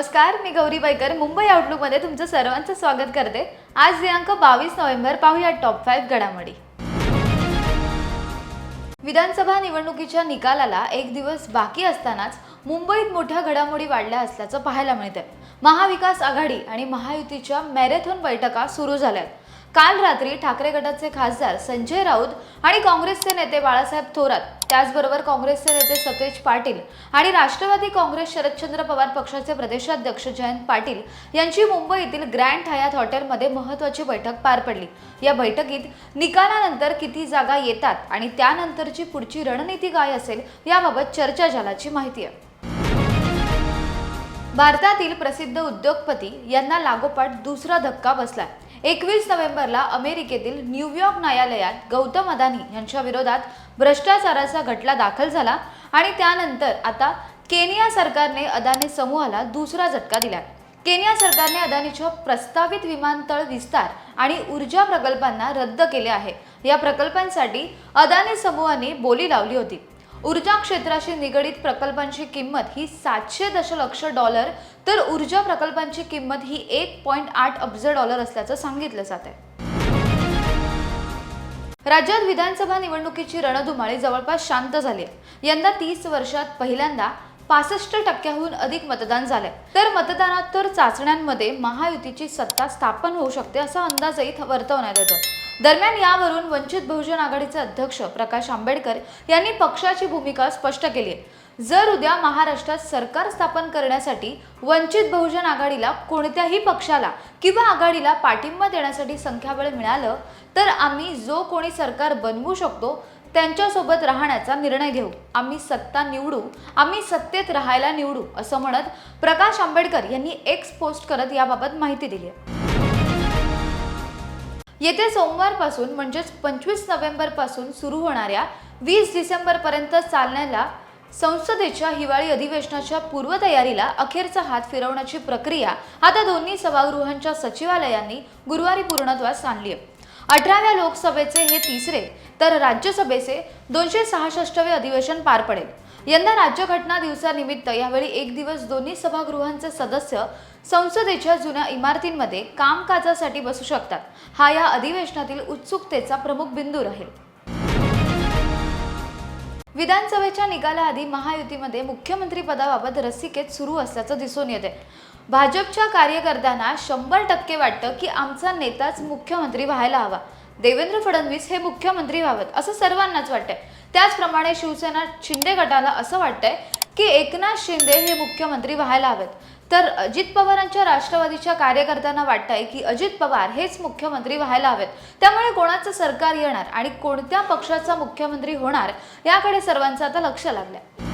नमस्कार मी गौरी बैकर मुंबई आउटलुकमध्ये तुमचं सर्वांचं स्वागत करते. आज दिनांक बावीस नोव्हेंबर पाहूया टॉप फाईव्ह घडामोडी. विधानसभा निवडणुकीच्या निकालाला एक दिवस बाकी असतानाच मुंबईत मोठ्या घडामोडी वाढल्या असल्याचं पाहायला मिळतंय. महाविकास आघाडी आणि महायुतीच्या मॅरेथॉन बैठका सुरू झाल्या आहेत. काल रात्री ठाकरे गटाचे खासदार संजय राऊत आणि काँग्रेसचे नेते बाळासाहेब थोरात त्याचबरोबर काँग्रेसचे नेते सतेज पाटील आणि राष्ट्रवादी काँग्रेस शरदचंद्र पवार पक्षाचे प्रदेशाध्यक्ष जयंत पाटील यांची मुंबईतील ग्रँड हयात हॉटेलमध्ये महत्त्वाची बैठक पार पडली. या बैठकीत निकालानंतर किती जागा येतात आणि त्यानंतरची पुढची रणनीती काय असेल याबाबत चर्चा झाल्याची माहिती आहे. भारतातील प्रसिद्ध उद्योगपती यांना लागोपाठ दुसरा धक्का बसलाय. एकवीस नोव्हेंबरला अमेरिकेतील न्यूयॉर्क न्यायालयात गौतम अदानी यांच्या विरोधात भ्रष्टाचाराचा खटला दाखल झाला आणि त्यानंतर आता केनिया सरकारने अदानी समूहाला दुसरा झटका दिला केनिया सरकारने अदानीच्या प्रस्तावित विमानतळ विस्तार आणि ऊर्जा प्रकल्पांना रद्द केले आहे. या प्रकल्पांसाठी अदानी समूहाने बोली लावली होती. ऊर्जा क्षेत्राशी निगडीत प्रकल्पांची किंमत ही सातशे दशलक्ष डॉलर तर ऊर्जा प्रकल्पांची किंमत ही एक पॉईंट आठ अब्ज डॉलर असल्याचं सांगितलं जात आहे. राज्यात विधानसभा निवडणुकीची रणधुमाळी जवळपास शांत झाली यंदा तीस वर्षात पहिल्यांदा पासष्ट टक्क्याहून अधिक मतदान झालंय. तर मतदानात्तर चाचण्यांमध्ये महायुतीची सत्ता स्थापन होऊ शकते असा अंदाजही वर्तवण्यात येतो दरम्यान यावरून वंचित बहुजन आघाडीचे अध्यक्ष प्रकाश आंबेडकर यांनी पक्षाची भूमिका स्पष्ट केली आहे. जर उद्या महाराष्ट्रात सरकार स्थापन करण्यासाठी वंचित बहुजन आघाडीला कोणत्याही पक्षाला किंवा आघाडीला पाठिंबा देण्यासाठी संख्याबळ मिळालं तर आम्ही जो कोणी सरकार बनवू शकतो त्यांच्यासोबत राहण्याचा निर्णय घेऊ. आम्ही सत्ता निवडू आम्ही सत्तेत राहायला निवडू असं म्हणत प्रकाश आंबेडकर यांनी एक्स पोस्ट करत याबाबत माहिती दिली आहे. येत्या सोमवारपासून म्हणजेच पंचवीस नोव्हेंबरपासून सुरू होणाऱ्या वीस डिसेंबरपर्यंत चालण्याला संसदेच्या हिवाळी अधिवेशनाच्या पूर्वतयारीला अखेरचा हात फिरवण्याची प्रक्रिया आता दोन्ही सभागृहांच्या सचिवालयांनी गुरुवारी पूर्णत्वास आणली आहे. अठराव्या लोकसभेचे हे तिसरे तर राज्यसभेचे दोनशे सहासष्टवे अधिवेशन पार पडेल. यंदा राज्यघटना दिवसानिमित्त यावेळी एक दिवस दोन्ही सभागृहांचे सदस्य संसदेच्या जुन्या इमारतींमध्ये कामकाजासाठी बसू शकतात. हा या अधिवेशनातील उत्सुकतेचा प्रमुख बिंदू राहील. विधानसभेच्या निकालाआधी महायुतीमध्ये मुख्यमंत्री पदाबाबत रस्सीकेत सुरू असल्याचं दिसून येते. भाजपच्या कार्यकर्त्यांना शंभर टक्के वाटतं की आमचा नेताच मुख्यमंत्री व्हायला हवा. देवेंद्र फडणवीस हे मुख्यमंत्री व्हावेत असं सर्वांनाच वाटतंय. त्याचप्रमाणे शिवसेना शिंदे गटाला असं वाटतंय की एकनाथ शिंदे हे मुख्यमंत्री व्हायला हवेत. तर अजित पवारांच्या राष्ट्रवादीच्या कार्यकर्त्यांना वाटतंय की अजित पवार हेच मुख्यमंत्री व्हायला हवेत. त्यामुळे कोणाचं सरकार येणार आणि कोणत्या पक्षाचा मुख्यमंत्री होणार याकडे सर्वांचं आता लक्ष लागलंय.